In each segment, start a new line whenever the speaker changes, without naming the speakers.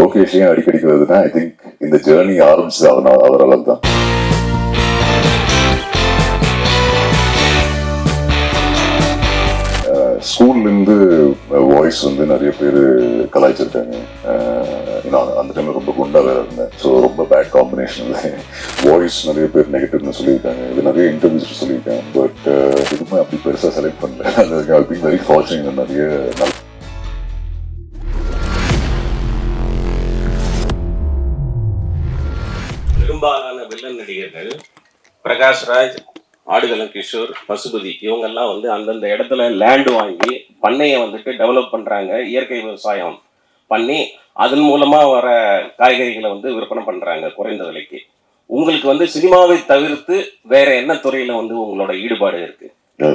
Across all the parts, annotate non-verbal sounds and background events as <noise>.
லோகேஷையும் அடிக்கடிக்கிறதுனா I think இந்த journey ஆரம்பிச்சது அதனால் அவரால் தான். ஸ்கூல்லேருந்து வாய்ஸ் வந்து நிறைய பேர் கலாய்ச்சிருக்காங்க. நான் அந்த டைமில் ரொம்ப குண்டா வேற இருந்தேன். ஸோ ரொம்ப பேட் காம்பினேஷன் வாய்ஸ் நிறைய பேர் நெகட்டிவ்னு சொல்லியிருக்காங்க. இது நிறைய இன்டர்வியூஸ் சொல்லியிருக்கேன் பட் எதுவுமே அப்படி பெருசாக செலக்ட் பண்ணல. அது ஐ திங்க் வெரி ஃபார்ச்சுனேட் நிறைய நல்ல
பெரும்பாலான நடிகர்கள் பிரகாஷ்ராஜ் ஆடுகளம் கிஷோர் பசுபதி இவங்கெல்லாம் வந்து அந்தந்த இடத்துல லேண்ட் வாங்கி பண்ணையை வந்துட்டு டெவலப் பண்ணுறாங்க இயற்கை விவசாயம் பண்ணி அதன் மூலமாக வர காய்கறிகளை வந்து விற்பனை பண்ணுறாங்க குறைந்த விலைக்கு. உங்களுக்கு வந்து சினிமாவை தவிர்த்து வேற என்ன துறையில் வந்து உங்களோட ஈடுபாடு
இருக்குது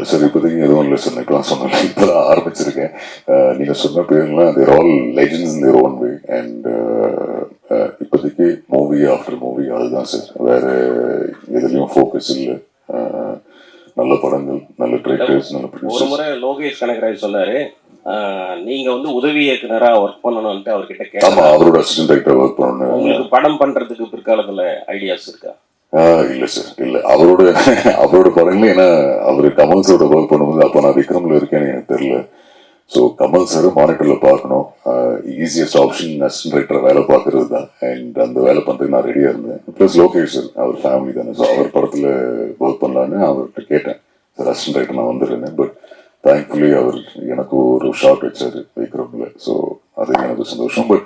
சரி இப்போதைக்கு எதுவும் இல்லை சார் இப்போலாம் சொன்னேன். இப்போ தான் ஆரம்பிச்சிருக்கேன். அஹ் நீங்க சொன்ன பேர்லாம் they're all legends their own way and இப்போதைக்கு மூவி ஆஃப்டர் மூவி அதுதான் சார் வேற எதுலேயும் ஃபோக்கஸ் இல்லை. நல்ல படங்கள் நல்ல டிரெக்டர்ஸ் நல்ல
ஒரு முறை லோகேஷ் கனகராஜ் சொன்னாரு. நீங்க வந்து உதவி இயக்குனரா ஒர்க் பண்ணணும்ட்டு அவர்கிட்ட
ஆமா
கேட்டாங்க
அவரோட அசிஸ்டன்ட் டைரக்டர் ஒர்க் பண்ணணும்.
உங்களுக்கு படம் பண்றதுக்கு பிற்காலத்துல ஐடியாஸ் இருக்கா?
இல்ல சார் இல்ல அவரோட அவரோட படங்களே ஏன்னா அவர் கமல் சாரோட ஒர்க் பண்ணும்போது அப்போ நான் விக்ரம்ல இருக்கேன்னு எனக்கு தெரியல. ஸோ கமல் சார் மானிட்டர்ல பார்க்கணும். ஈஸியஸ்ட் ஆப்ஷன் அசிஸ்டன்ட் டைரக்டர் வேலை பார்க்கறது தான். அண்ட் அந்த வேலை பண்ணுறதுக்கு நான் ரெடியா இருந்தேன். ப்ளஸ் லோகேஷ் சார் அவர் ஃபேமிலி தானே. ஸோ அவர் படத்துல ஒர்க் பண்ணலான்னு அவர்கிட்ட கேட்டேன். சார் அசிஸ்டன்ட் டைரக்டர் நான் வந்துருந்தேன் பட் தேங்க்ஃபுல்லி அவர் எனக்கு ஒரு ஷார்ட் வச்சாரு விக்ரம்ல. ஸோ அது எனக்கு சந்தோஷம். பட்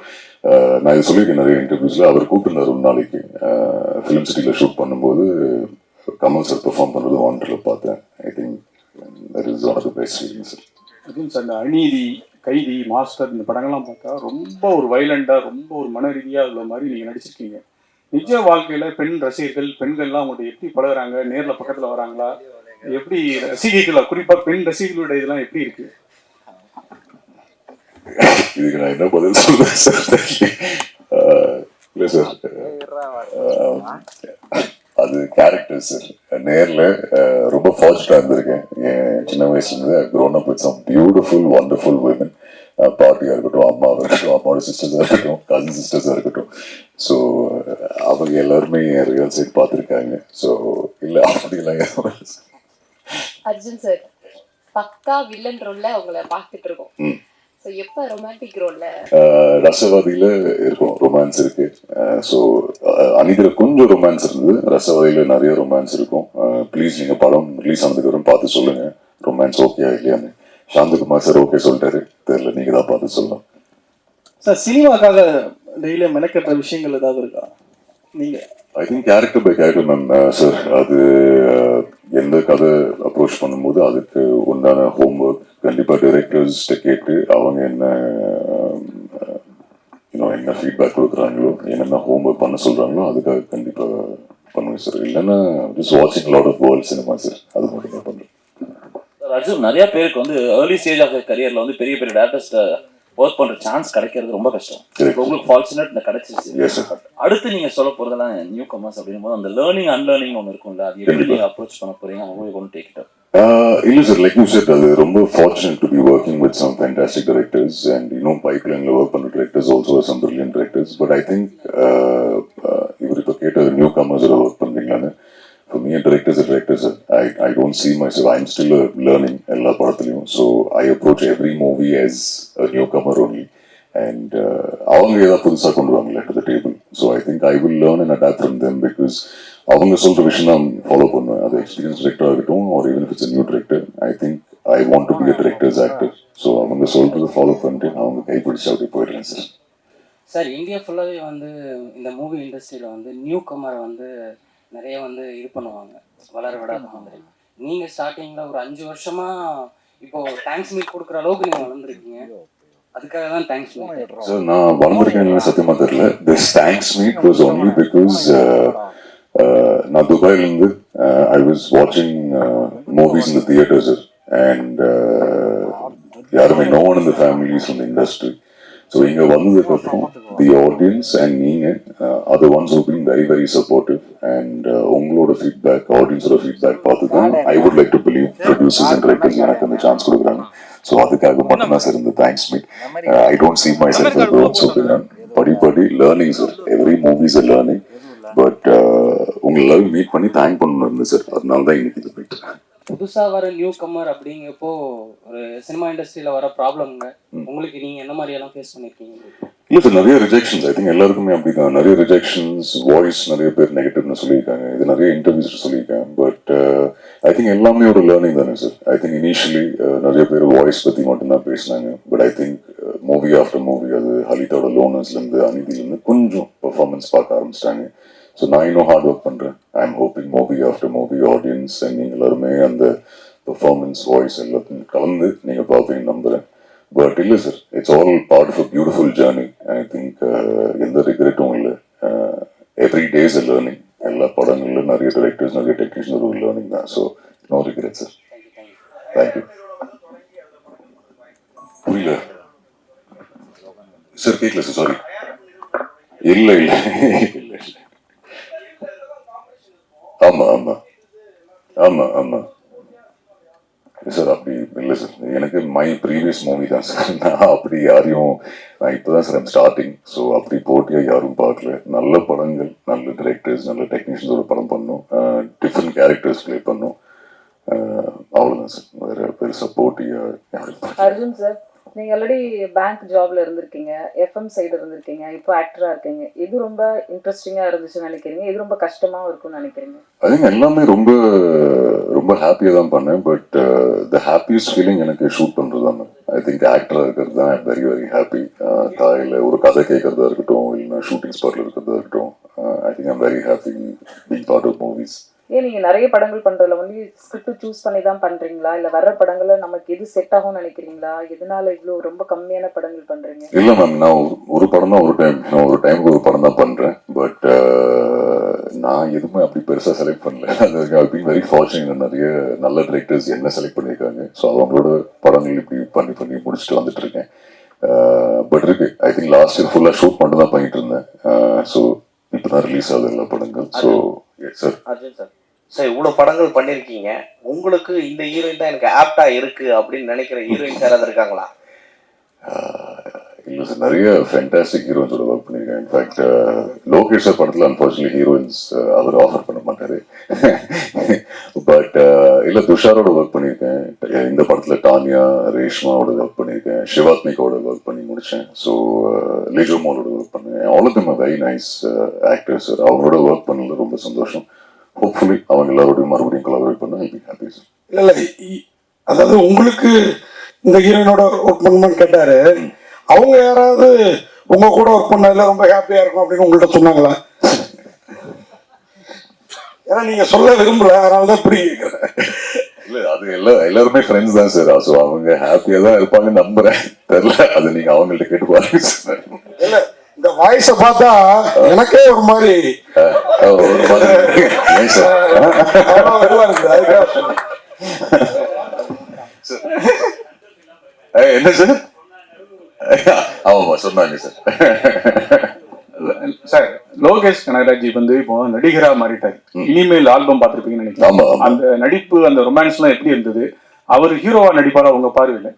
நான் இது சொல்லியிருக்கேன் நிறைய இன்டர்வியூஸ்ல அவர் கூப்பிட்டுருந்தார் ஒரு நாளைக்கு. ஃபிலிம் சிட்டியில் ஷூட் பண்ணும்போது கமல் சார் பெர்ஃபார்ம் பண்ணுறது வாண்டரில் பார்த்தேன். I think that is one of the best feelings
அதுவும் சார் இந்த அநீதி கைதி மாஸ்டர் இந்த படங்கள்லாம் பார்த்தா ரொம்ப ஒரு வைலண்டாக ரொம்ப ஒரு மன ரீதியாக உள்ள மாதிரி நீங்கள் நடிச்சிருக்கீங்க. நிஜ வாழ்க்கையில் பெண் ரசிகர்கள் பெண்கள்லாம் அவங்கள்ட்ட எப்படி பழகுறாங்க நேரில் பக்கத்தில் வராங்களா? எப்படி ரசிகைகளா குறிப்பாக பெண் ரசிகர்களோட இதெல்லாம் எப்படி இருக்குது
இதுக்கு நான் என்ன பதில் சொல்றேன் சார் இல்லை சார் அது கேரக்டர் சார் நேர்ல ரொம்ப ஃபார்ச்சுனா இருந்திருக்கேன். என் சின்ன வயசுல இருந்து grown up with some beautiful wonderful women. பாட்டியா இருக்கட்டும் அம்மாவாக இருக்கட்டும் அம்மாவோட சிஸ்டர்ஸாக இருக்கட்டும் கசின் சிஸ்டர்ஸாக இருக்கட்டும். ஸோ அவங்க எல்லாருமே ரியல் சைட் பார்த்துருக்காங்க. ஸோ இல்லை அப்படிலாம்.
அர்ஜுன் சார் பக்கா வில்லன் ரோல்ல உங்களை பார்த்துட்டு இருக்கோம்.
ம்.
ஸோ எப்போ ரொமான்டிக் ரோல்ல
ஆஹ் ரசவாதியில இருக்கும் ரொமான்ஸ் இருக்கு. ஸோ அனிதில் கொஞ்சம் ரொமான்ஸ் இருந்தது. ரசவாதியில நிறைய ரொமான்ஸ் இருக்கும். ப்ளீஸ் நீங்க படம் ரிலீஸ் ஆனதுக்கு அப்புறம் பார்த்து சொல்லுங்க. ரொமான்ஸ் ஓகேயா இல்லையான்னு. சாந்தகுமார் சார் ஓகே சொல்லிட்டாரு. தெரியல நீங்க தான் பார்த்து சொல்லலாம்
சார் சினிமாக்காக டெய்லியும் மெனக்கட்டுற விஷயங்கள் ஏதாவது இருக்கா? நீங்க?
I think character by character ma'am sir அது எந்த கதை அப்ரோச் பண்ணும்போது அதுக்கு உண்டான ஹோம்ஒர்க் கண்டிப்பாக டைரக்டர்ஸ்கிட்ட கேட்டு அவங்க என்ன இன்னும் என்ன ஃபீட்பேக் கொடுக்குறாங்களோ என்னென்ன ஹோம்ஒர்க் பண்ண சொல்கிறாங்களோ அதுக்காக கண்டிப்பாக பண்ணுவேன் சார் இல்லைன்னா ஜஸ்ட் வாட்சிங் lot of world cinema sir அது மட்டும் தான் பண்ணுறேன்
அர்ஜுன் நிறைய பேருக்கு வந்து ஏர்லி ஸ்டேஜ் ஆஃப் கரியர்ல வந்து பெரிய பெரிய டேரக்டர்ஸ்ட ஒர்க் பண்ற சான்ஸ் கிடைக்கிறது ரொம்ப கஷ்டம். உங்களுக்கு ஃபார்ச்சுனேட் இந்த கிடைச்சிருச்சு. அடுத்து நீங்க சொல்ல போறதெல்லாம் நியூ கமர்ஸ் அப்படின்னும் போது அந்த லேர்னிங் அன்லேர்னிங் ஒன்று இருக்கும்ல அது எப்படி
கண்டிப்பா.
நீங்க அப்ரோச் பண்ண போறீங்க அவங்க ஒன்று டேக் இட்
இல்லை சார் லைக் யூ செட் அது ரொம்ப fortunate to be working with some fantastic directors and இன்னும் பைப்லைனில் ஒர்க் பண்ணுற directors also some brilliant directors but I think இவர் இப்போ கேட்டது நியூ கமர்ஸில் ஒர்க் பண்ணுறீங்களான்னு For me, a director is a director. sir. I, I don't see myself. I'm still uh, learning எல்லா படத்துலையும் so I approach every movie as a newcomer only. And uh, அவங்க ஏதாவது புதுசாக கொண்டு வாங்கல to the table so I think I will learn and adapt from them because அவங்க சொல்ற விஷயம் நான் ஃபாலோ பண்ணுவேன். அது எக்ஸ்பீரியன்ஸ் டிரெக்டர் ஆகட்டும் ஒரு even it's new director I think I want to be directors actor so அவங்க சொல்றதை ஃபாலோ பண்ணிட்டு நான் அவங்க கைப்பிடிச்சு அப்படி போயிடுறேன் சார்
சார் இந்தியா ஃபுல்லாகவே வந்து இந்த மூவி இண்டஸ்ட்ரியில் வந்து நியூ கமரை வந்து நிறைய வந்து இது பண்ணுவாங்க. வளர விடாத மாதிரி. நீங்கள் ஸ்டார்டிங்கில் ஒரு அஞ்சு வருஷமா இப்போ தேங்க்ஸ் மீட் கொடுக்குற அளவுக்கு நீங்கள் வளர்ந்துருக்கீங்க. அதுக்காக தான் தேங்க்ஸ் மீட்
சார் நான் வளர்ந்துருக்கேன்னு சத்தியமா தெரியல. This thanks meet was only because நான் துபாயிலிருந்து ஐ வாஸ் வாட்சிங் மூவிஸ் இந்த தியேட்டர்ஸ் அண்ட் யாருமே நோ ஒன் இந்த ஃபேமிலிஸ் இந்த இண்டஸ்ட்ரி ஸோ இங்கே வந்ததுக்கப்புறம் தி ஆடியன்ஸ் அண்ட் நீங்கள் அது ones who been very very supportive and உங்களோட ஃபீட்பேக் ஆடியன்ஸோட ஃபீட்பேக் பார்த்து தான் I would like to believe producers and writers எனக்கு அந்த சான்ஸ் கொடுக்குறாங்க. ஸோ அதுக்காக மட்டும்தான் சார் இந்த thanks meet I don't see my self grown படி படி learning sir every movies a learning but உங்களை எல்லாரும் மீட் பண்ணி தேங்க் பண்ணணும் இருந்தது சார் அதனால தான் இன்னைக்கு இது போயிட்டு
புதுசா வர நியூ கம்மர் அப்படிங்கப்போ ஒரு சினிமா இண்டஸ்ட்ரியில வர ப்ராப்ளம்ங்க உங்களுக்கு நீங்க என்ன மாதிரி எல்லாம் ஃபேஸ் பண்ணிருக்கீங்க?
இல்லை சார் நிறைய ரிஜெக்ஷன்ஸ் ஐ திங்க் எல்லாருக்குமே அப்படிதான். நிறைய ரிஜெக்ஷன்ஸ் வாய்ஸ் நிறைய பேர் நெகட்டிவ்னு சொல்லியிருக்காங்க. இது நிறைய இன்டர்வியூஸ் சொல்லியிருக்காங்க. பட் ஐ திங்க் எல்லாமே ஒரு லேர்னிங் தானே சார் ஐ திங்க் இனிஷியலி நிறைய பேர் வாய்ஸ் பற்றி மட்டும்தான் பேசினாங்க. But I think movie after movie அது ஹலிதோட லோனர்ஸ்லேருந்து அநீதிலேருந்து கொஞ்சம் பெர்ஃபார்மன்ஸ் பார்க்க ஆரம்பிச்சிட்டாங்க. ஸோ நான் இன்னும் ஹார்ட் ஒர்க் பண்ணுறேன் I am hoping movie after movie audience நீங்கள் எல்லாருமே அந்த பெர்ஃபார்மன்ஸ் வாய்ஸ் எல்லாத்தையும் கலந்து நீங்கள் பார்ப்பீங்கன்னு நம்புகிறேன் பட் இல்லை sir it's all part of a beautiful journey I think எந்த ரிக்ரெட்டும் இல்லை. எவ்ரி டேஸ் அ லேர்னிங் எல்லா படங்களிலும் நிறைய டைரக்டர்ஸ் நிறைய டெக்னீஷியன் ஒரு லேர்னிங் தான். So no regret sir thank you புரியல? சார் கேட்கல சார் சாரி இல்லை இல்லை இல்லை இல்லை ஆமா ஆமா ஆமா ஆமா சார் அப்படி இல்லை சார் எனக்கு மை ப்ரீவியஸ் மூவி தான் சார் நான் அப்படி யாரையும் நான் இப்போதான் சார் ஸ்டார்டிங் ஸோ அப்படி போட்டியாக யாரும் பார்க்கல. நல்ல படங்கள் நல்ல டிரெக்டர்ஸ் நல்ல டெக்னீஷியன்ஸோட படம் பண்ணோம். டிஃப்ரெண்ட் கேரக்டர்ஸ் ப்ளே பண்ணோம். அஹ், அவ்வளவுதான் சார் வேற பெருசாக போட்டியாக யாரும்.
அர்ஜுன் சார் நீங்க ஆல்ரெடி பேங்க் ஜாப்ல இருந்திருக்கீங்க எஃப்எம் சைடு இருந்திருக்கீங்க இப்போ ஆக்டரா இருக்கீங்க. எது ரொம்ப இன்ட்ரெஸ்டிங்கா இருந்துச்சுன்னு நினைக்கிறீங்க? எது ரொம்ப கஷ்டமாவும் இருக்கும்னு நினைக்கிறீங்க?
ஐ திங்க் எல்லாமே ரொம்ப ரொம்ப ஹாப்பியாக தான் பண்ணேன் பட் த ஹாப்பியஸ்ட் ஃபீலிங் எனக்கு ஷூட் பண்ணுறது தான் ஐ திங்க் ஆக்டராக இருக்கிறது தான் வெரி வெரி ஹாப்பி காலையில் ஒரு கதை கேட்கறதா இருக்கட்டும் இல்லைன்னா ஷூட்டிங் ஸ்பாட்டில் இருக்கிறதா இருக்கட்டும் I think I'm very happy being part of movies
ஏன் நீங்க நிறைய படங்கள் பண்றதுல வந்து ஸ்கிரிப்ட் சூஸ் பண்ணி தான் பண்றீங்களா? இல்ல வர்ற படங்கள்ல நமக்கு எது செட் ஆகும்னு நினைக்கிறீங்களா? எதனால இவ்வளவு ரொம்ப கம்மியான படங்கள் பண்றீங்க?
இல்லை மேம் நான் ஒரு- படம் தான் ஒரு டைம் நான் ஒரு டைமுக்கு ஒரு படம் தான் பண்ணுறேன் பட் நான் எதுவுமே அப்படி பெருசாக செலக்ட் பண்ணல. <laughs> அது பீன் வெரி ஃபார்ச்சுனேட் நிறைய நல்ல டிரெக்டர்ஸ் என்ன செலக்ட் பண்ணியிருக்காங்க. ஸோ அவங்களோட படங்கள் இப்படி பண்ணி பண்ணி முடிச்சுட்டு வந்துட்டு இருக்கேன். பட் இருக்கு. ஐ திங்க் லாஸ்ட் இயர் ஃபுல்லாக ஷூட் மட்டும் தான் பண்ணிட்டு இருந்தேன். ஸோ இப்போ தான் ரிலீஸ் ஆகுது எல்லா படங்கள். So sir
Arjun sir sir இவ்வளோ படங்கள் பண்ணியிருக்கீங்க உங்களுக்கு இந்த ஹீரோயின் தான் எனக்கு ஆப்டா இருக்கு அப்படின்னு நினைக்கிற ஹீரோயின் யாராவது இருக்காங்களா?
இல்லை சார் நிறைய ஃபேண்டாஸ்டிக் ஹீரோயின்ஸோட ஒர்க் பண்ணியிருக்கேன் இன்ஃபேக்ட் லோகேஷ் சார் படத்தில் அன்ஃபார்ச்சுனேட் ஹீரோயின்ஸ் அவர் ஆஃபர் பண்ண மாட்டார். பட் இல்லை துஷாரோட ஒர்க் பண்ணியிருக்கேன் இந்த படத்தில் டானியா ரேஷ்மாவோட ஒர்க் பண்ணியிருக்கேன் சிவாத்மிகாவோட ஒர்க் பண்ணி முடித்தேன் ஸோ லிஜோமாலோட ஒர்க் பண்ணேன். All of them very nice actors sir அவங்களோட ஒர்க் பண்ணல ரொம்ப சந்தோஷம். ஹோப்ஃபுல்லி அவங்க எல்லாரோடையும் மறுபடியும் கொலாபரேட் பண்ண ஹாப்பி சார்
இல்ல இல்ல அதாவது உங்களுக்கு இந்த ஹீரோயினோட ஒர்க் பண்ணணும்னு கேட்டாரு. அவங்க யாராவது உங்க கூட ஒர்க் பண்ணதுல ரொம்ப ஹாப்பியா இருக்கும் அப்படின்னு உங்கள்ட்ட சொன்னாங்களா? ஏன்னா நீங்க சொல்ல விரும்பல அதனால தான் இப்படி.
இல்ல அது எல்லா எல்லாருமே ஃப்ரெண்ட்ஸ் தான் சார் ஸோ அவங்க ஹாப்பியா தான் இருப்பாங்கன்னு நம்புறேன். தெரியல அது நீங்க அவங்கள்ட்ட கேட்டு பாருங்க
இல்ல இந்த வாய்ஸ பார்த்தா எனக்கே ஒரு மாதிரி
என்ன சார் ஆமாமா சொன்னாங்க சார்
சார் லோகேஷ் கனகராஜ் வந்து இப்போ நடிகரா மாறிட்டாரு. இனிமேல் ஆல்பம் பார்த்திருப்பீங்கன்னு நினைக்கிறேன். அந்த நடிப்பு அந்த ரொமான்ஸ் எல்லாம் எப்படி இருந்தது? அவர் ஹீரோவா நடிப்பாரா உங்க பார்வையில?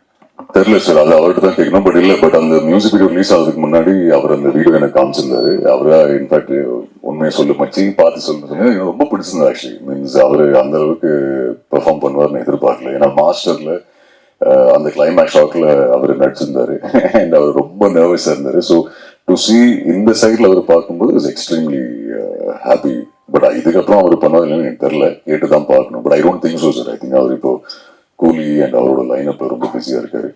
தெரியல சார் அது அவர்கிட்ட தான் கேட்கணும். பட் இல்ல பட் அந்த மியூசிக் வீடியோ ரிலீஸ் ஆகிறதுக்கு முன்னாடி அவர் அந்த வீடியோ எனக்கு காமிச்சிருந்தாரு. அவரா இன்ஃபேக்ட் உண்மையை சொல்லு மச்சி பார்த்து சொல்லுங்க எனக்கு ரொம்ப பிடிச்சிருந்தது ஆக்சுவலி மீன்ஸ் அவர் அந்த அளவுக்கு பெர்ஃபார்ம் பண்ணுவார்னு எதிர்பார்க்கல. ஏன்னா மாஸ்டர்ல அந்த கிளைமேக்ஸ் ஷாக்ல அவர் நடிச்சிருந்தாரு. அண்ட் அவர் ரொம்ப நர்வஸா இருந்தாரு. ஸோ டு சி இந்த சைட்ல அவர் பார்க்கும்போது இஸ் எக்ஸ்ட்ரீம்லி ஹாப்பி பட் இதுக்கப்புறம் அவர் பண்ணுவார் இல்லைன்னு எனக்கு தெரியல. கேட்டு தான் பார்க்கணும். But I don't think so sir I think அவர் இப்போ கூலி அண்ட் அவரோட லைனப்ல ரொம்ப பிஸியா இருக்காரு.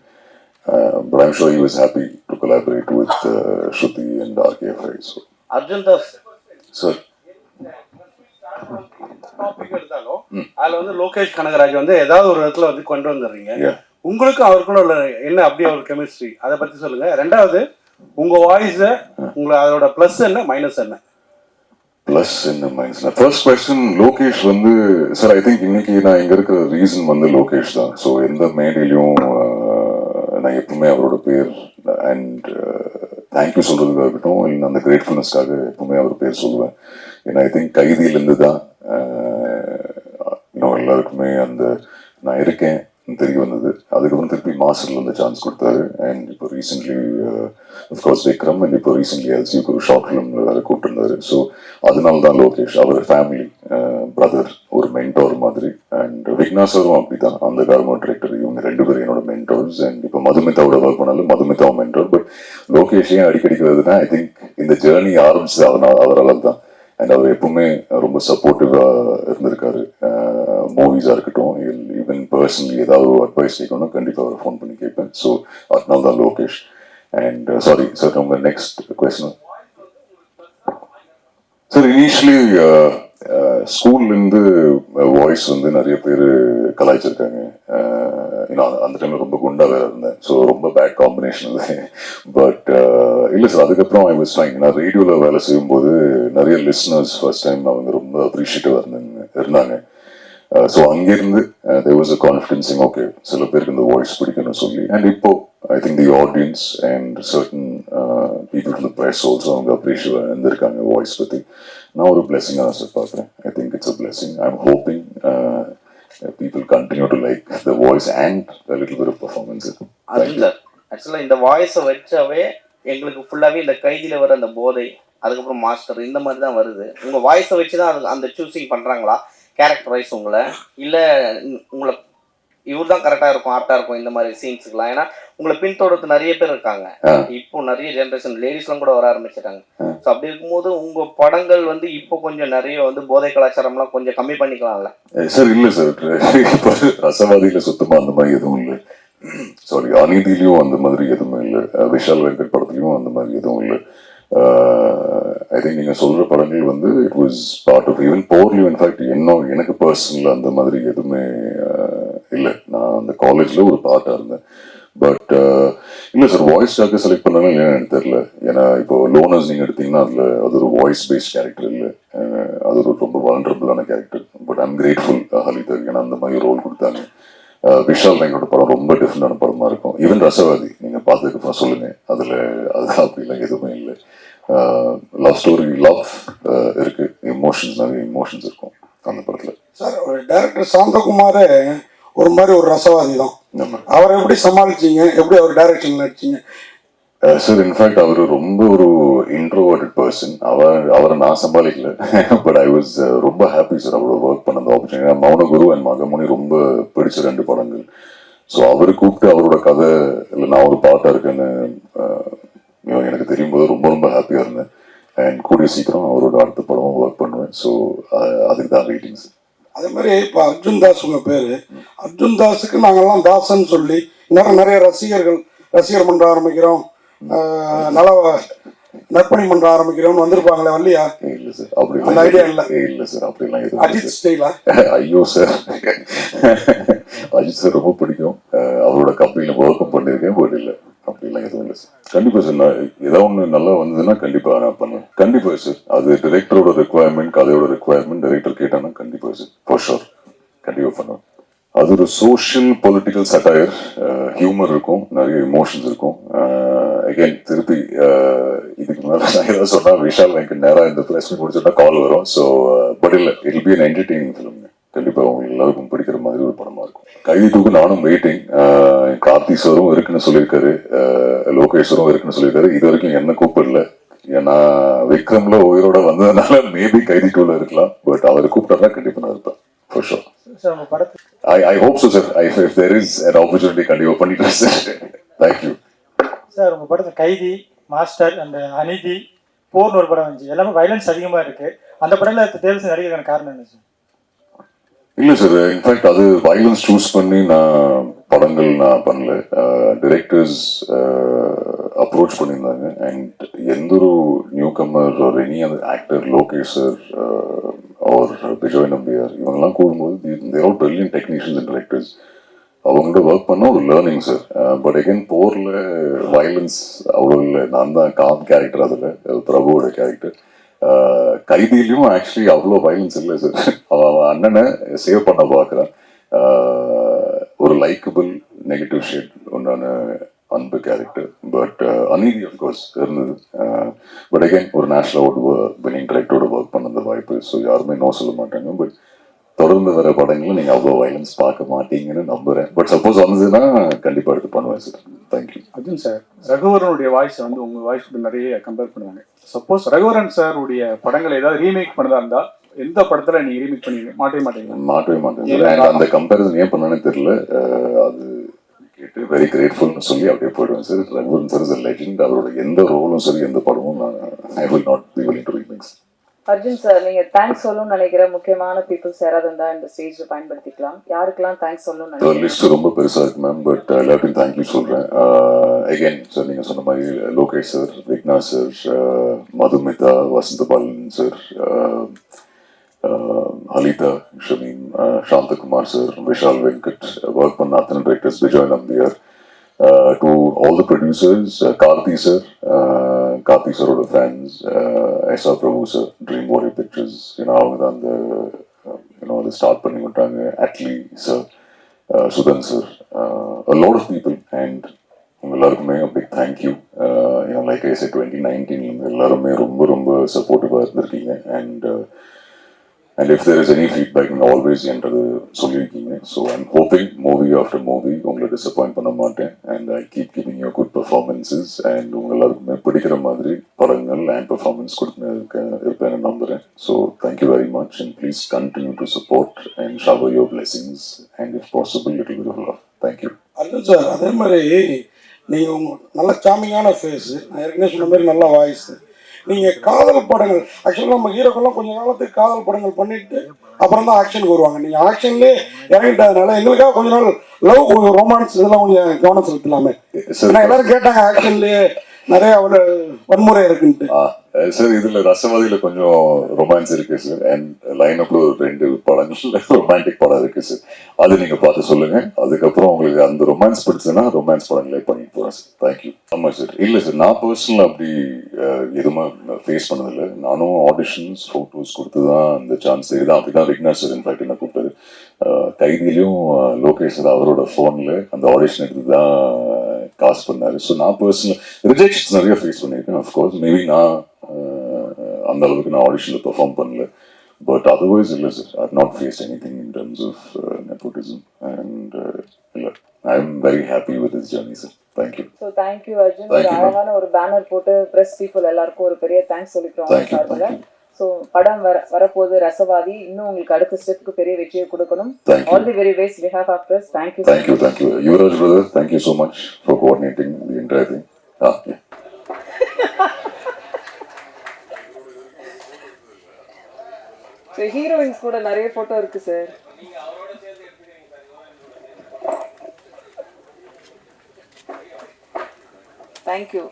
But I'm sure you is happy to collaborate with Shruti and RK so
Arjun Das
sir
topic எடுத்தாலும் அதுல வந்து லோகேஷ் கனகராஜ் வந்து ஏதாவது ஒரு இடத்துல வந்து கொண்டு வந்துடுறீங்க. உங்களுக்கும் அவருக்குள்ள உள்ள என்ன அப்படியே ஒரு கெமிஸ்ட்ரி அதை பத்தி சொல்லுங்க. ரெண்டாவது உங்க வாய்ஸ் உங்களை அதோட பிளஸ் என்ன மைனஸ் என்ன?
ப்ளஸ் என்ன மைனஸ் ஃபர்ஸ்ட் கொஸ்டின் லோகேஷ் வந்து சார் ஐ திங்க் இன்னைக்கு நான் இங்க இருக்கிற ரீசன் வந்து லோகேஷ் தான். ஸோ எந்த மேடையிலையும் நான் எப்பவுமே அவரோட பேர் அண்ட் தேங்க்யூ uh, சொல்றதுக்காக இருக்கட்டும் இல்லை அந்த கிரேட்ஃபுல்னஸ்க்காக எப்பவுமே அவர் பேர் சொல்லுவேன். ஏன்னா ஐ திங்க் கைதியிலேருந்து தான் இன்னும் uh, எல்லாருக்குமே அந்த நான் இருக்கேன் தெரிய வந்தது. அதுக்கப்புறம் திருப்பி மாஸ்டர்ல வந்து சான்ஸ் கொடுத்தாரு. அண்ட் இப்போ recently of course uh, Vikram and இப்போ ரீசென்ட்லி எல்சி ஒரு ஷார்ட் ஃபிலிம்ல வேற கூப்பிட்டுருந்தாரு. ஸோ அதனால தான் லோகேஷ் அவர் ஃபேமிலி பிரதர் ஒரு மென்டோர் மாதிரி. அண்ட் விக்னாசரும் அப்படிதான் அந்த கார்மெண்ட் டிரெக்டர் இவங்க ரெண்டு பேரும் என்னோட மென்டோர்ஸ் அண்ட் இப்போ மதுமிதாவோட ஒர்க் பண்ணாலும் மதுமிதா மென்டோர் பட் லோகேஷ் ஏன் அடிக்கடிக்கு வருதுன்னா ஐ திங்க் இந்த ஜேர்னி ஆரம்பிச்சது அதனால் அவரால் தான். அண்ட் அவர் எப்பவுமே ரொம்ப சப்போர்ட்டிவாக இருந்திருக்காரு. மூவிஸாக இருக்கட்டும் ஈவன் பர்சனலி ஏதாவது ஒரு அட்வைஸ் கேட்கணும் கண்டிப்பாக அவர் ஃபோன் பண்ணி கேட்பேன். ஸோ அதனால தான் லோகேஷ். அண்ட் சாரி சார் உங்கள் நெக்ஸ்ட் கொஸ்டின் சார் இனிஷியலி ஸ்கூல்லேருந்து வாய்ஸ் வந்து நிறைய பேர் கலாய்ச்சிருக்காங்க. ஏன்னா அந்த டைமில் ரொம்ப குண்டா வேற இருந்தேன். ஸோ ரொம்ப பேட் காம்பினேஷன் அது. பட் இல்லை சார் அதுக்கப்புறம் ஐ வாஸ் ஃபைன் நான் ரேடியோவில் வேலை செய்யும்போது நிறைய லிஸ்னர்ஸ் ஃபர்ஸ்ட் டைம் அவங்க ரொம்ப அப்ரிஷியேட்டிவாக இருந்தாங்க. இருந்தாங்க ஸோ அங்கேருந்து தேர் வாஸ் அ கான்ஃபிடென்சிங் ஓகே சில பேருக்கு இந்த வாய்ஸ் பிடிக்கணும்னு சொல்லி. அண்ட் இப்போ I think the audience and certain people from press also அவங்க அப்ரிஷியேட் இருந்திருக்காங்க வாய்ஸ் பற்றி நான் ஒரு பிளெஸிங்காக தான் சார் பார்க்குறேன் I think it's a blessing I am hoping people continue to like the voice and little bit performance
sir ஆக்சுவலாக இந்த வாய்ஸை வச்சாவே எங்களுக்கு ஃபுல்லாகவே இந்த கைதியில் வர அந்த போதை அதுக்கப்புறம் மாஸ்டர் இந்த மாதிரி தான் வருது. உங்கள் வாய்ஸை வச்சு தான் அது அந்த சூஸிங் பண்ணுறாங்களா கேரக்டரைஸ் உங்களை. இல்லை உங்களை இவர் தான் கரெக்டாக இருக்கும் ஆப்டாக இருக்கும் இந்த மாதிரி சீன்ஸுக்குலாம் ஏன்னா உங்களை பின்தொடர்ந்து நிறைய பேர் இருக்காங்க. இப்போ நிறைய ஜென்ரேஷன் லேடிஸ்லாம் கூட வர ஆரம்பிச்சிட்டாங்க. ஸோ அப்படி இருக்கும்போது உங்கள் படங்கள் வந்து இப்போ கொஞ்சம் நிறைய வந்து போதை கலாச்சாரம்லாம் கொஞ்சம் கம்மி பண்ணிக்கலாம்ல?
சார் இல்லை சார் ரசவாதியில் சுத்தமாக அந்த மாதிரி எதுவும் இல்லை. சாரி அநீதியிலையும் அந்த மாதிரி எதுவுமே இல்லை. விஷால் வெங்கட் படத்துலையும் அந்த மாதிரி எதுவும் இல்லை. ஐ திங்க் நீங்கள் சொல்கிற படங்கள் வந்து it was part of even போர்லையும் in fact இன்னும் எனக்கு பர்சனலாக அந்த மாதிரி எதுவுமே இல்லை நான் அந்த காலேஜில் ஒரு பார்ட்டாக இருந்தேன். பட் இல்லை சார் வாய்ஸ் வாய்ஸ்க்காக செலக்ட் பண்ணாலும் இல்லைன்னு எனக்கு தெரியல. ஏன்னா இப்போ லோனர்ஸ் நீங்கள் எடுத்தீங்கன்னா அதில் அது ஒரு வாய்ஸ் பேஸ்ட் கேரக்டர் இல்லை அது ஒரு ரொம்ப வல்னரபிளான கேரக்டர் பட் ஐம் கிரேட்ஃபுல் ஹலிதர் ஏன்னா அந்த மாதிரி ரோல் கொடுத்தாங்க. Uh, விஷால் ரங்கோட படம் ரொம்ப டிஃப்ரெண்டான படமாக இருக்கும். ஈவன் ரசவாதி நீங்கள் பார்த்ததுக்கு சொல்லுங்கள் அதில் அது அப்படிலாம் எதுவுமே இல்லை. லவ் ஸ்டோரி லவ் இருக்குது எமோஷன்ஸ் நிறைய எமோஷன்ஸ் இருக்கும் அந்த படத்தில்.
சார் ஒரு டைரக்டர் சாந்தகுமாரே ஒரு மாதிரி ஒரு ரசவாதி தான் அவரை எப்படி சமாளிச்சீங்க? எப்படி அவர் டைரக்ஷன் நடிச்சீங்க?
சார் இன்ஃபேக்ட் அவர் ரொம்ப ஒரு இன்ட்ரோவர்டட் பர்சன் அவர் அவரை நான் சமாளிக்கல. பட் ஐ வாஸ் ரொம்ப ஹாப்பி சார் அவரோட ஒர்க் பண்ண அந்த ஆப்பர்ச்சுனிட்டி மௌனகுரு அண்ட் மகமுனி ரொம்ப பிடிச்ச ரெண்டு படங்கள். ஸோ அவர் கூப்பிட்டு அவரோட கதை இல்லை நான் ஒரு பாட்டாக இருக்கேன்னு know, எனக்கு தெரியும் போது ரொம்ப ரொம்ப ஹாப்பியாக இருந்தேன். அண்ட் கூடிய சீக்கிரம் அவரோட அடுத்த படமும் ஒர்க் பண்ணுவேன். ஸோ அதுக்கு தான் வெயிட்டிங்ஸ்
அதே மாதிரி இப்போ அர்ஜுன் தாஸ் உங்க பேரு. அர்ஜுன் தாஸுக்கு நாங்கெல்லாம் தாசன் சொல்லி இன்னும் நிறைய ரசிகர்கள் ரசிகர் மன்றம் ஆரம்பிக்கிறோம். நல நற்பணி மன்றம் ஆரம்பிக்கிறோம்னு வந்திருப்பாங்களே வரலையா
இல்லை சார் அப்படி
அந்த idea இல்ல.
இல்லை. சார் அப்படிலாம் இல்லை
அஜித் ஸ்டைலா?
ஐயோ சார் அஜித் சார் ரொம்ப பிடிக்கும். அவரோட கம்பெனியில் ஒர்க்கும் பண்ணியிருக்கேன் பட் இல்லை. அப்படிலாம் எதுவும் சார் நான் ஏதாவது ஒன்று நல்லா வந்ததுன்னா கண்டிப்பா நான் பண்ணுவேன். கண்டிப்பா சார். அது டிரெக்டரோட ரெக்குவயர்மெண்ட் கதையோட ரெக்குவயர்மெண்ட் டைரக்டர் கேட்டானா கண்டிப்பா சார். ஃபார் ஷோர் கண்டிப்பா பண்ணுவேன். அது ஒரு சோஷியல் பொலிட்டிக்கல் சட்டையர் ஹியூமர் இருக்கும். நிறைய இமோஷன்ஸ் இருக்கும். அகைன் திருப்பி இதுக்கு மேலே நான் ஏதாவது சொன்னால் விஷால் எனக்கு நேராக இந்த ப்ரெஸ் முடிச்சுட்டா கால் வரும். ஸோ பட் இல்லை it be an entertaining film கண்டிப்பாக உங்களுக்கு எல்லாருக்கும் பிடிக்கிற மாதிரி ஒரு படமா இருக்கும் கைதி டூக்கு நானும் வெயிட்டிங் கார்த்தி சாரும் இருக்குன்னு சொல்லியிருக்காரு. லோகேஸ்வரும் இருக்குன்னு சொல்லியிருக்காரு. இது வரைக்கும் என்ன கூப்பிடல. ஏன்னா விக்ரம்ல உயிரோட வந்ததுனால மேபி கைதி டூல இருக்கலாம். பட் அவர் கூப்பிட்டாருன்னா கண்டிப்பாக நான் இருப்பேன். For sure
sir
I, I hope so, sir. I, if there is an opportunity, கண்டிப்பா பண்ணிட்டு சார் Thank you.
சார் உங்க படத்தை கைதி மாஸ்டர் அந்த அநீதி போர்னு ஒரு படம் வந்துச்சு. எல்லாமே வைலன்ஸ் அதிகமா இருக்கு. அந்த படத்துல தேர்வு செய்ய நடிக்கிறதுக்கான காரணம் என்ன சார்
இல்லை சார் இன்ஃபேக்ட் அது வயலன்ஸ் சூஸ் பண்ணி நான் படங்கள் நான் பண்ணல. டிரெக்டர்ஸ் அப்ரோச் பண்ணியிருந்தாங்க. அண்ட் எந்த ஒரு நியூ கம்மர் ஒரு எனி அந்த ஆக்டர் லோகேஷ் சார் அவர் விஜய் நம்பியார் இவங்கெல்லாம் கூடும்போது there are brilliant technicians and directors அவங்கள்ட்ட ஒர்க் பண்ண ஒரு லேர்னிங் சார் பட் அகைன் போரில் வயலன்ஸ் அவ்வளோ இல்லை. நான் தான் காம் கேரக்டர் அதில். பிரபுவோட கேரக்டர் கைதியிலையும் ஆக்சுவலி அவ்வளோ வயலன்ஸ் இல்லை சார் அவன் அவன் அண்ணனை சேவ் பண்ண பார்க்குறான். ஒரு லைக்கபிள் நெகட்டிவ் ஷேட் ஒன்றான அன்பு character but Aneethi of course இருந்தது. பட் அகைன் ஒரு நேஷனல் அவார்டு வினிங் டைரக்டரோட ஒர்க் பண்ண அந்த வாய்ப்பு. ஸோ யாருமே நோ சொல்ல மாட்டாங்க. பட் தொடர்ந்து வர படங்களும் நீங்க அவ்வளோ வயலன்ஸ் பார்க்க மாட்டீங்கன்னு நம்புறேன். பட் சப்போஸ் வந்ததுன்னா கண்டிப்பா எடுத்து பண்ணுவேன் sir thank you
Arjun sir ரகுவரனுடைய voice வந்து உங்க வாய்ஸ் கூட நிறைய கம்பேர் பண்ணுவாங்க. சப்போஸ் ரகுவரன் சார் உடைய படங்களை ஏதாவது ரீமேக் பண்ணதா இருந்தா எந்த படத்துல நீங்க ரீமேக் பண்ணி மாட்டவே மாட்டீங்களா?
மாட்டவே மாட்டேன். அந்த கம்பேரிசன் ஏன் பண்ணனே தெரியல. அது கேட்டு வெரி கிரேட்ஃபுல்னு சொல்லி அப்படியே போயிடுவேன் sir Raghuvaran sir is legend அவரோட எந்த ரோலும் சரி எந்த படமும் நான் I will not be willing to remakes
Arjun sir நீங்க தேங்க்ஸ் சொல்லணும்னு நினைக்கிற முக்கியமான பீப்புள்ஸ் யாராவது இருந்தா இந்த ஸ்டேஜ்ல பயன்படுத்திக்கலாம். யாருக்கெல்லாம் தேங்க்ஸ் சொல்லணும்னு
லிஸ்ட் ரொம்ப பெருசா இருக்கு மேம் பட் எல்லாத்தையும் தேங்க்யூ சொல்றேன். அகைன் சார் நீங்க சொன்ன மாதிரி Lokesh sir Vigna sir Madhumita Vasantha Balan sir Halitha Shameem Santhakumar sir Vishal Venkat work பண்ண அத்தனை directors Vijay Nambiar to all the producers Karthi sir Karthi சாரோட fans S R Prabhu sir dream warrior pictures ஏன்னா அவங்க தான் அந்த you know அதை start பண்ணி விட்டாங்க. Atlee sir Sudhan sir a of people and உங்க எல்லாருக்குமே பிக் தேங்க்யூ ஏன்னா லைக் ஐ டுவெண்ட்டி நைன்டீன்ல எல்லாருமே ரொம்ப ரொம்ப சப்போர்ட்டிவாக இருந்திருக்கீங்க. And and if there is any feedback நீங்கள் ஆல்வேஸ் என்றது சொல்லியிருக்கீங்க so I'm hoping movie after movie உங்களை டிசப்பாயிண்ட் பண்ண மாட்டேன். And I keep giving you good performances and உங்கள் எல்லாருக்குமே பிடிக்கிற மாதிரி படங்கள் அண்ட் பெர்ஃபார்மன்ஸ் கொடுக்க இருப்பேன்னு நம்புகிறேன் so thank you very much and please continue to support and shower your blessings and if possible it will love thank you
Arjun sir அதே மாதிரி நீங்கள் உங்க நல்ல சாமிங்கான ஃபேஸு நான் ஏற்கனவே சொன்ன மாதிரி நல்ல வாய்ஸ் நீங்கள் காதல் படங்கள். ஆக்சுவலாக நம்ம ஹீரோக்கெல்லாம் கொஞ்ச காலத்துக்கு காதல் படங்கள் பண்ணிட்டு அப்புறம் தான் ஆக்ஷனுக்கு வருவாங்க. நீங்கள் ஆக்ஷன்லேயே இறங்கிட்டதுனால எங்களுக்காக கொஞ்ச நாள் லவ் ரொமான்ஸ் இதெல்லாம் கொஞ்சம் கவனம் செலுத்தலாமே. ஏன்னா எல்லாரும் கேட்டாங்க ஆக்ஷன்லேயே நிறைய ஒரு வன்முறை இருக்குன்ட்டு.
சார் இதுல ரசவாதியில கொஞ்சம் ரொமான்ஸ் இருக்கு சார் அண்ட் லைன் அப்ல ஒரு ரெண்டு படங்கள் ரொமான்டிக் படம் இருக்கு சார் அது நீங்க பார்த்து சொல்லுங்க. அதுக்கப்புறம் உங்களுக்கு அந்த ரொமான்ஸ் பிடிச்சதுன்னா ரொமான்ஸ் படங்களே பண்ணிட்டு போறேன் சார் தேங்க்யூ ஆமா சார் இல்ல சார் நான் பர்சனல் அப்படி அஹ், எதுவுமே ஃபேஸ் பண்ணதில்லை. நானும் ஆடிஷன்ஸ் ஃபோட்டோஸ் கொடுத்து தான் அந்த சான்ஸ் இதுதான் அப்படிதான் விக்னாஸ் சார் இன்ஃபேக்ட் என்ன கூப்பிட்டாரு. கைதிலையும் லோகேஷ் சார் அவரோட ஃபோனில் அந்த ஆடிஷன் எடுத்து தான் காசு பண்ணாரு ஸோ நான் பர்சனல் ரிஜெக்ஷன்ஸ் நிறைய ஃபேஸ் பண்ணியிருக்கேன் அஃப்கோர்ஸ் மேபி நான் அந்த அளவுக்கு நான் ஆடிஷனில் பெர்ஃபார்ம் பண்ணல. பட் அதர்வைஸ் இல்லை sir I not face any thing in terms of nepotism and இல்லை I am very happy with this journey sir thank you
so thank you Arjun ஒரு. அழகான பேனர் போட்டு ப்ரெஸ் பீப்புள் எல்லாருக்கும் ஒரு பெரிய thanks சொல்லிக்கிறோம்.
Thank
so படம் வர வரப்போகுது. ரசவாதி இன்னும் உங்களுக்கு அடுத்த ஸ்டெப்புக்கு பெரிய வெற்றியை கொடுக்கணும். All the very best behalf of press thank you
brother, thank you so much for coordinating the entire thing. Ah, yeah. <laughs>
So heroines கூட நிறைய ஃபோட்டோ இருக்கு சார் தேங்க்யூ